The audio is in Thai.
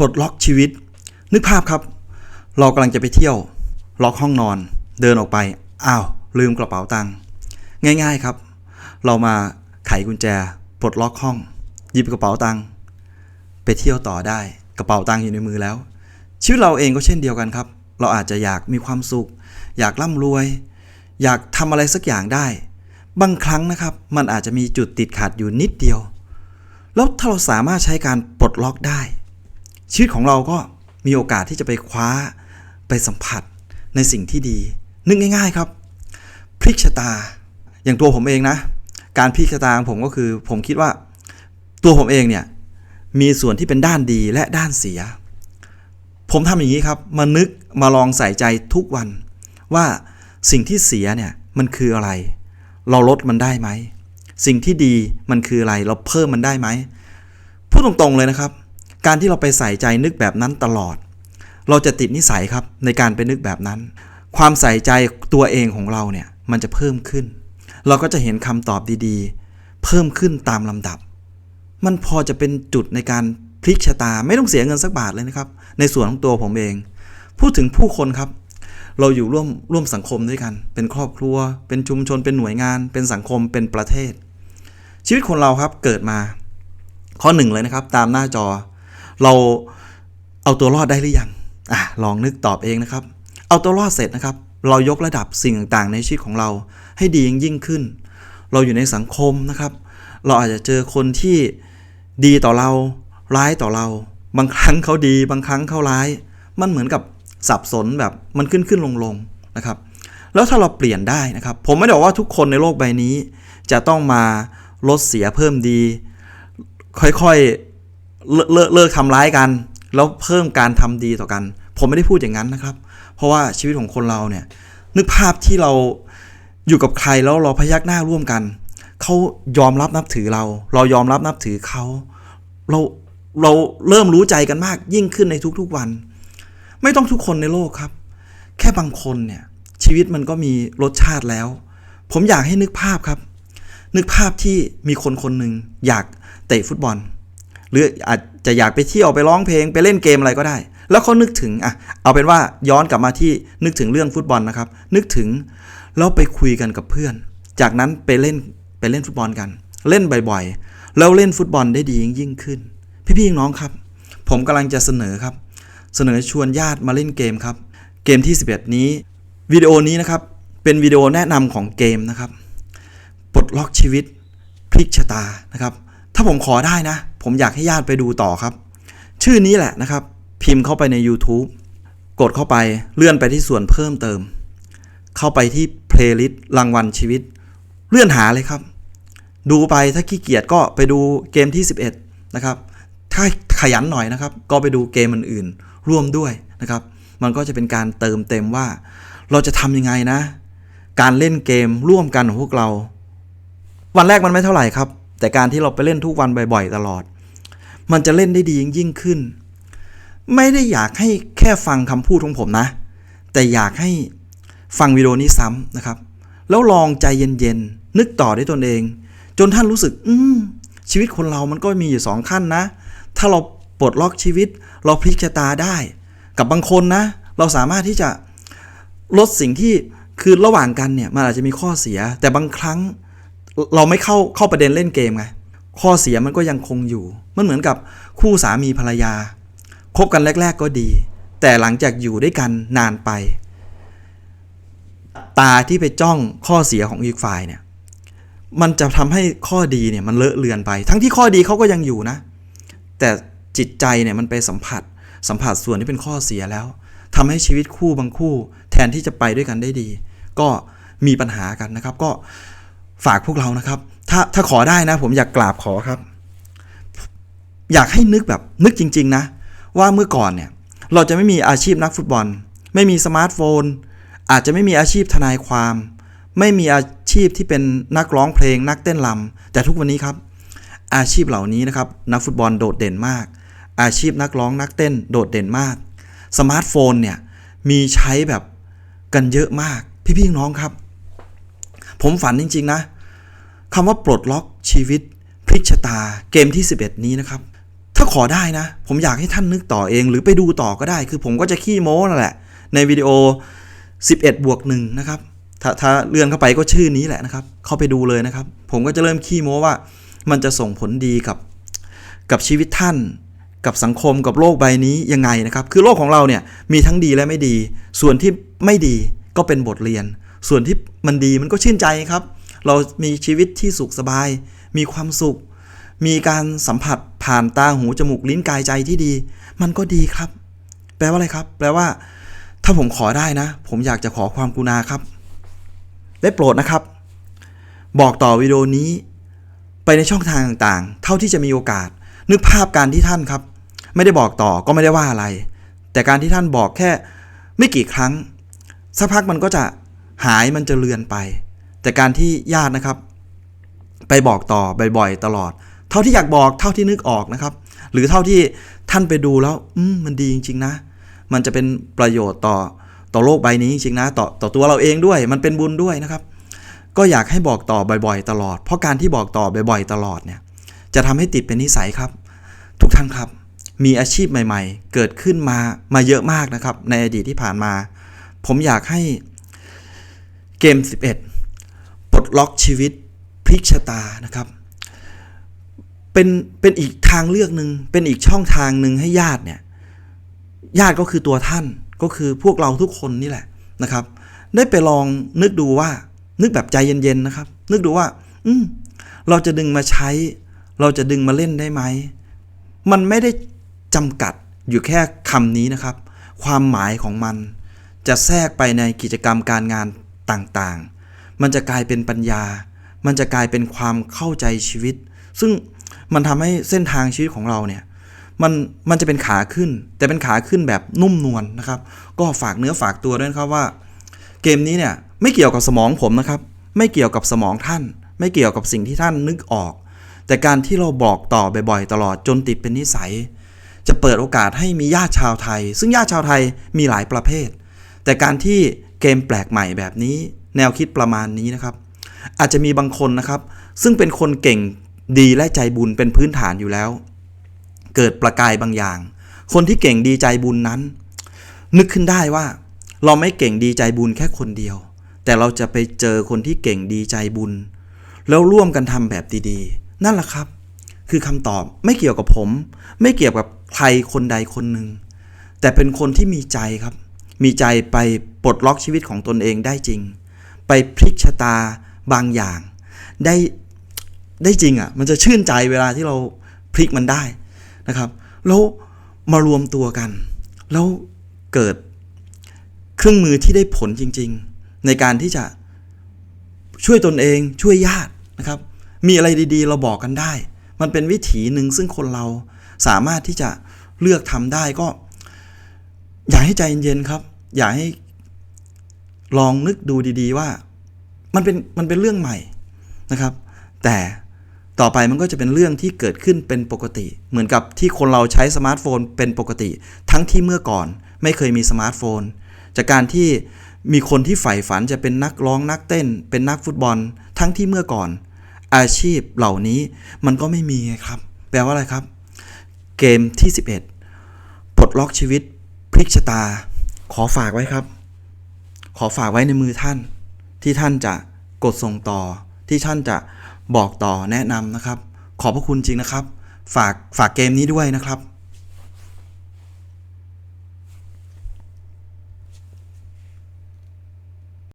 ปลดล็อกชีวิต นึกภาพครับ เรากำลังจะไปเที่ยว ล็อกห้องนอน เดินออกไป อ้าว ลืมกระเป๋าตังค์ง่าย ๆครับ เรามาไขกุญแจ ปลดล็อกห้อง หยิบกระเป๋าตังค์ไปเที่ยวต่อได้ กระเป๋าตังค์อยู่ในมือแล้ว ชีวิตเราเองก็เช่นเดียวกันครับ เราอาจจะอยากมีความสุข อยากร่ำรวย อยากทำอะไรสักอย่างได้ บางครั้งนะครับ มันอาจจะมีจุดติดขัดอยู่นิดเดียว แล้วถ้าเราสามารถใช้การปลดล็อกได้ ชีวิตของเราก็มีโอกาสที่จะไปคว้าไปสัมผัสในสิ่งที่ดี นึกง่าย ๆครับ พลิกชะตา อย่างตัวผมเองนะ การพลิกชะตาของผมก็คือ ผมคิดว่าตัวผมเองเนี่ยมีส่วนที่เป็นด้านดีและด้านเสีย ผมทำอย่างนี้ครับ มานึกมาลองใส่ใจทุกวัน ว่าสิ่งที่เสียเนี่ยมันคืออะไร เราลดมันได้ไหม สิ่งที่ดีมันคืออะไร เราเพิ่มมันได้ไหมพูดตรงๆเลยนะครับ การที่เราไปใส่ใจนึกแบบนั้นตลอด เราจะติดนิสัยครับในการไปนึกแบบนั้น ความใส่ใจตัวเองของเราเนี่ยมันจะเพิ่มขึ้น เราก็จะเห็นคำตอบดีๆ เพิ่มขึ้นตามลำดับ มันพอจะเป็นจุดในการพลิกชะตาไม่ต้องเสียเงินสักบาทเลยนะครับ ในส่วนของตัวผมเอง พูดถึงผู้คนครับ เราอยู่ร่วมร่วมสังคมด้วยกัน เป็นครอบครัว เป็นชุมชน เป็นหน่วยงาน เป็นสังคมเป็นประเทศ ชีวิตคนเราครับเกิดมา ข้อหนึ่งเลยนะครับ ตามหน้าจอ เราเอาตัวรอดได้หรือยังอะลองนึกตอบเองนะครับ เอาตัวรอดเสร็จนะครับ เรายกระดับสิ่งต่างๆ ในชีวิตของเราให้ดียิ่งยิ่งขึ้น เราอยู่ในสังคมนะครับ เราอาจจะเจอคนที่ดีต่อเรา ร้ายต่อเรา บางครั้งเขาดี บางครั้งเขาร้าย มันเหมือนกับสับสนแบบมันขึ้นขึ้นลงลงนะครับ แล้วถ้าเราเปลี่ยนได้นะครับ ผมไม่ได้บอกว่าทุกคนในโลกใบนี้ จะต้องมาลดเสียเพิ่มดี ค่อยๆ เลิกเลิกทำร้ายกัน แล้วเพิ่มการทำดีต่อกัน ผมไม่ได้พูดอย่างนั้นนะครับ เพราะว่าชีวิตของคนเราเนี่ย นึกภาพที่เราอยู่กับใครแล้วเราพยักหน้าร่วมกันเขายอมรับนับถือเรา เรายอมรับนับถือเขาเราเราเริ่มรู้ใจกันมากยิ่งขึ้นในทุกๆวัน ไม่ต้องทุกคนในโลกครับ แค่บางคนเนี่ย ชีวิตมันก็มีรสชาติแล้ว ผมอยากให้นึกภาพครับ นึกภาพที่มีคนคนหนึ่งอยากเตะฟุตบอล หรืออาจจะอยากไปเที่ยวไปร้องเพลงไปเล่นเกมอะไรก็ได้ แล้วเขานึกถึงอะเอาเป็นว่าย้อนกลับมาที่นึกถึงเรื่องฟุตบอลนะครับ นึกถึงแล้วไปคุยกันกับเพื่อน จากนั้นไปเล่นไปเล่นฟุตบอลกัน เล่นบ่อยๆ แล้วเล่นฟุตบอลได้ดียิ่งขึ้น พี่ๆน้องครับ ผมกำลังจะเสนอครับ เสนอชวนญาติมาเล่นเกมครับ เกมที่ 11 นี้วิดีโอนี้นะครับเป็นวิดีโอแนะนำของเกมนะครับปลดล็อกชีวิตพลิกชะตานะครับ ถ้าผมขอได้นะ ผมอยากให้ญาติไปดูต่อครับ ชื่อนี้แหละนะครับ พิมพ์เข้าไปใน YouTube กดเข้าไปเลื่อนไปที่ส่วนเพิ่มเติม เข้าไปที่เพลย์ลิสต์รางวัลชีวิต เลื่อนหาเลยครับ ดูไปถ้าขี้เกียจก็ไปดูเกมที่ 11 นะครับ ถ้าขยันหน่อยนะครับ ก็ไปดูเกมอื่นๆร่วมด้วยนะครับ มันก็จะเป็นการเติมเต็มว่า เราจะทำยังไงนะ การเล่นเกมร่วมกันของพวกเรา วันแรกมันไม่เท่าไหร่ครับ แต่การที่เราไปเล่นทุกวันบ่อยๆ ตลอด มันจะเล่นได้ดียิ่งขึ้น ไม่ได้อยากให้แค่ฟังคำพูดของผมนะ แต่อยากให้ฟังวิดีโอนี้ซ้ำนะครับ แล้วลองใจเย็นๆ นึกต่อด้วยตนเอง จนท่านรู้สึก อืมชีวิตคนเรามันก็มีอยู่สองขั้นนะ ถ้าเราปลดล็อกชีวิต เราพลิกชะตาได้ กับบางคนนะ เราสามารถที่จะลดสิ่งที่คือระหว่างกันเนี่ยมันอาจจะมีข้อเสีย แต่บางครั้ง เราไม่เข้าเข้าประเด็นเล่นเกมไงข้อเสียมันก็ยังคงอยู่ มันเหมือนกับคู่สามีภรรยาคบกันแรก ๆ ก็ดี แต่หลังจากอยู่ด้วยกันนานไป ตาที่ไปจ้องข้อเสียของอีกฝ่ายเนี่ยมันจะทำให้ข้อดีเนี่ยมันเลอะเลือนไป ทั้งที่ข้อดีเขาก็ยังอยู่นะ แต่จิตใจเนี่ยมันไปสัมผัส สัมผัสส่วนที่เป็นข้อเสียแล้วทำให้ชีวิตคู่บางคู่ แทนที่จะไปด้วยกันได้ดี ก็มีปัญหากันนะครับ ก็ ฝากพวกเรานะครับ ถ้าถ้าขอได้นะ ผมอยากกราบขอครับ อยากให้นึกแบบนึกจริง ๆ นะ ว่าเมื่อก่อนเนี่ย เราจะไม่มีอาชีพนักฟุตบอล ไม่มีสมาร์ทโฟน อาจจะไม่มีอาชีพทนายความ ไม่มีอาชีพที่เป็นนักร้องเพลง นักเต้นรำแต่ทุกวันนี้ครับ อาชีพเหล่านี้นะครับ นักฟุตบอลโดดเด่นมาก อาชีพนักร้องนักเต้น โดดเด่นมาก สมาร์ทโฟนเนี่ยมีใช้แบบกันเยอะมาก พี่ๆน้องครับ ผมฝันจริง ๆ นะคำว่าปลดล็อกชีวิตพลิกชะตาเกมที่ 11 นี้นะครับ ถ้าขอได้นะ ผมอยากให้ท่านนึกต่อเองหรือไปดูต่อก็ได้ คือผมก็จะขี้โม้นั่นแหละ ในวิดีโอ 11 บวกหนึ่งนะครับถ้าถ้าเลื่อนเข้าไปก็ชื่อนี้แหละนะครับ เข้าไปดูเลยนะครับ ผมก็จะเริ่มขี้โม้ว่า มันจะส่งผลดีกับกับชีวิตท่าน กับสังคมกับโลกใบนี้ยังไงนะครับ คือโลกของเราเนี่ยมีทั้งดีและไม่ดี ส่วนที่ไม่ดีก็เป็นบทเรียน ส่วนที่มันดีมันก็ชื่นใจครับ เรามีชีวิตที่สุขสบาย มีความสุข มีการสัมผัสผ่านตาหูจมูกลิ้นกายใจที่ดี มันก็ดีครับ แปลว่าอะไรครับ แปลว่า ถ้าผมขอได้นะ ผมอยากจะขอความกุณาครับ ได้โปรดนะครับ บอกต่อวิดีโอนี้ ไปในช่องทางต่างๆ เท่าที่จะมีโอกาส นึกภาพการที่ท่านครับ ไม่ได้บอกต่อก็ไม่ได้ว่าอะไร แต่การที่ท่านบอกแค่ไม่กี่ครั้งสักพักมันก็จะ หายมันจะเลือนไป แต่การที่ญาตินะครับ ไปบอกต่อบ่อยๆตลอด เท่าที่อยากบอกเท่าที่นึกออกนะครับ หรือเท่าที่ท่านไปดูแล้ว อืมมันดีจริง ๆ นะ มันจะเป็นประโยชน์ต่อต่อโลกใบนี้จริงๆนะต่อต่อตัวเราเองด้วย มันเป็นบุญด้วยนะครับ ก็อยากให้บอกต่อบ่อยๆ ตลอด เพราะการที่บอกต่อบ่อยๆ ตลอดเนี่ย จะทำให้ติดเป็นนิสัยครับ ทุกท่านครับ มีอาชีพใหม่ ๆ เกิดขึ้นมามาเยอะมากนะครับ ในอดีตที่ผ่านมา ผมอยากให้ เกม 11 ปลดล็อกชีวิตพลิกชะตานะครับ เป็นเป็นอีกทางเลือกหนึ่งเป็นอีกช่องทางหนึ่งให้ญาติเนี่ยญาติก็คือตัวท่านก็คือพวกเราทุกคนนี่แหละนะครับ ได้ไปลองนึกดูว่านึกแบบใจเย็นๆนะครับ นึกดูว่า อืมเราจะดึงมาใช้ เราจะดึงมาเล่นได้ไหม มันไม่ได้จำกัดอยู่แค่คำนี้นะครับ ความหมายของมันจะแทรกไปในกิจกรรมการงาน ต่างๆ มันจะกลายเป็นปัญญา มันจะกลายเป็นความเข้าใจชีวิต ซึ่งมันทำให้เส้นทางชีวิตของเราเนี่ยมันมันจะเป็นขาขึ้น แต่เป็นขาขึ้นแบบนุ่มนวลนะครับ ก็ฝากเนื้อฝากตัวด้วยนะครับว่า เกมนี้เนี่ยไม่เกี่ยวกับสมองผมนะครับ ไม่เกี่ยวกับสมองท่าน ไม่เกี่ยวกับสิ่งที่ท่านนึกออก แต่การที่เราบอกต่อบ่อยๆตลอดจนติดเป็นนิสัย จะเปิดโอกาสให้มีญาติชาวไทย ซึ่งญาติชาวไทยมีหลายประเภท แต่การที่ เกมแปลกใหม่แบบนี้ แนวคิดประมาณนี้นะครับ อาจจะมีบางคนนะครับ ซึ่งเป็นคนเก่งดีและใจบุญเป็นพื้นฐานอยู่แล้ว เกิดประกายบางอย่าง คนที่เก่งดีใจบุญนั้น นึกขึ้นได้ว่า เราไม่เก่งดีใจบุญแค่คนเดียว แต่เราจะไปเจอคนที่เก่งดีใจบุญ แล้วร่วมกันทำแบบดีๆ นั่นแหละครับ คือคำตอบไม่เกี่ยวกับผม ไม่เกี่ยวกับใครคนใดคนหนึ่งแต่เป็นคนที่มีใจครับ มีใจไปปลดล็อกชีวิตของตนเองได้จริง ไปพลิกชะตาบางอย่าง ได้ได้จริงอะ่ะ มันจะชื่นใจเวลาที่เราพลิกมันได้นะครับ แล้วมารวมตัวกัน แล้วเกิดเครื่องมือที่ได้ผลจริง ๆ ในการที่จะช่วยตนเองช่วยญาตินะครับ มีอะไรดีๆ เราบอกกันได้ มันเป็นวิถีหนึ่งซึ่งคนเราสามารถที่จะเลือกทำได้ก็ อยากให้ใจเย็นๆครับ อยากให้ลองนึกดูดีๆว่า มันเป็นมันเป็นเรื่องใหม่นะครับ แต่ต่อไปมันก็จะเป็นเรื่องที่เกิดขึ้นเป็นปกติ เหมือนกับที่คนเราใช้สมาร์ทโฟนเป็นปกติ ทั้งที่เมื่อก่อนไม่เคยมีสมาร์ทโฟน จากการที่มีคนที่ใฝ่ฝันจะเป็นนักร้องนักเต้น เป็นนักฟุตบอล ทั้งที่เมื่อก่อน อาชีพเหล่านี้มันก็ไม่มีไงครับ แปลว่าอะไรครับ เกมที่ 11ปลดล็อกชีวิตพลิกชะตา ขอฝากไว้ครับ ขอฝากไว้ในมือท่าน ที่ท่านจะกดส่งต่อ ที่ท่านจะบอกต่อแนะนำนะครับ ขอบพระคุณจริงนะครับ ฝากฝากเกมนี้ด้วยนะครับ